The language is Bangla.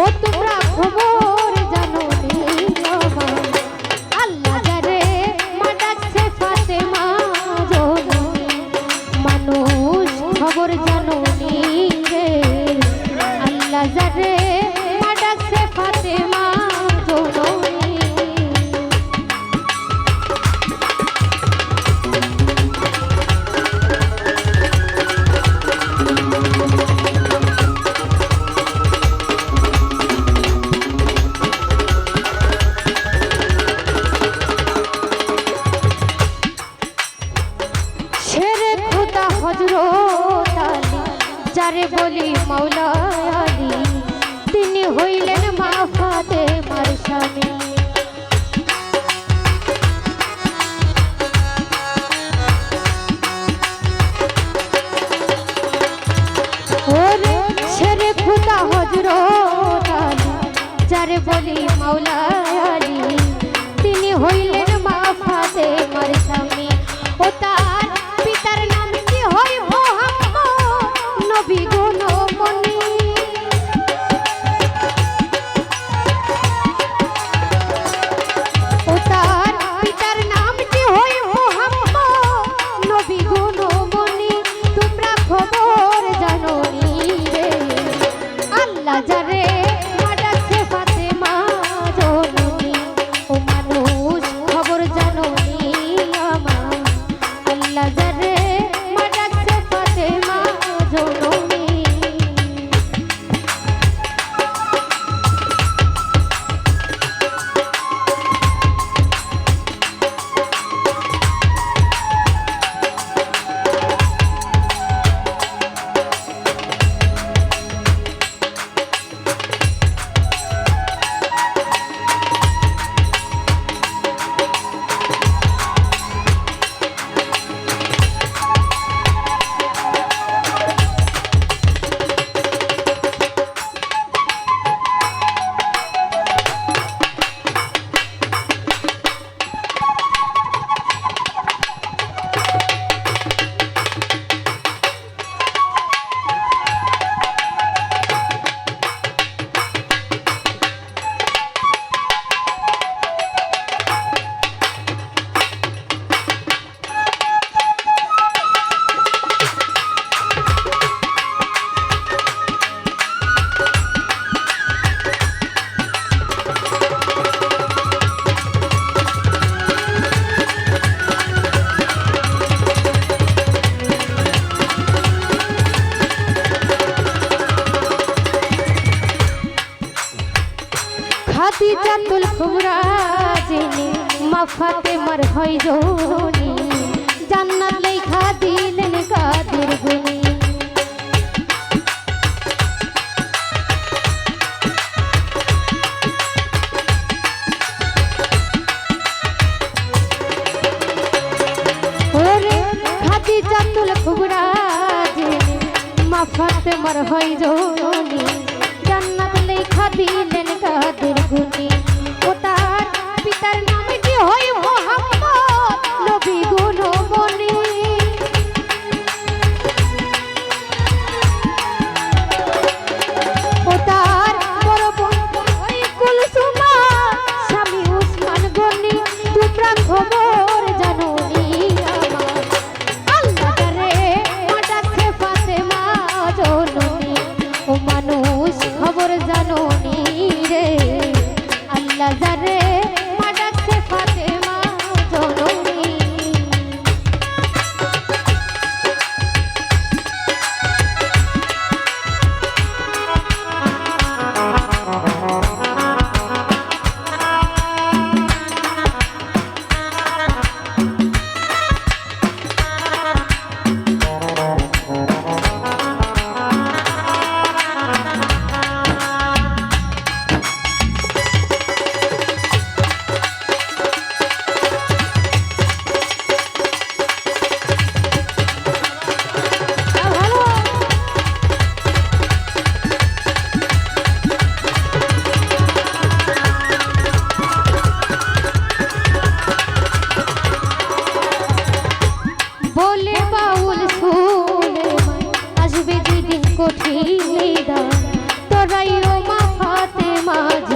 От হজরত আলী, যারে বলি মাওলা আলী। তিনি হইলেন মা ফাতেমার স্বামী। ওরে শেরে খুদা হজরত আলী, যারে বলি মাওলা খাদিজাতুল কুবরা জেনে মা ফাতেমার হয় জননী জান্নাত লেখা দিলেন কাদের গুনি খাদিজাতুল কুবরা জেনে মা ফাতেমার হয় জননী জান্নাত লেখা দিলেন কঠিন তোরাই ও মা ফাতে মাঝ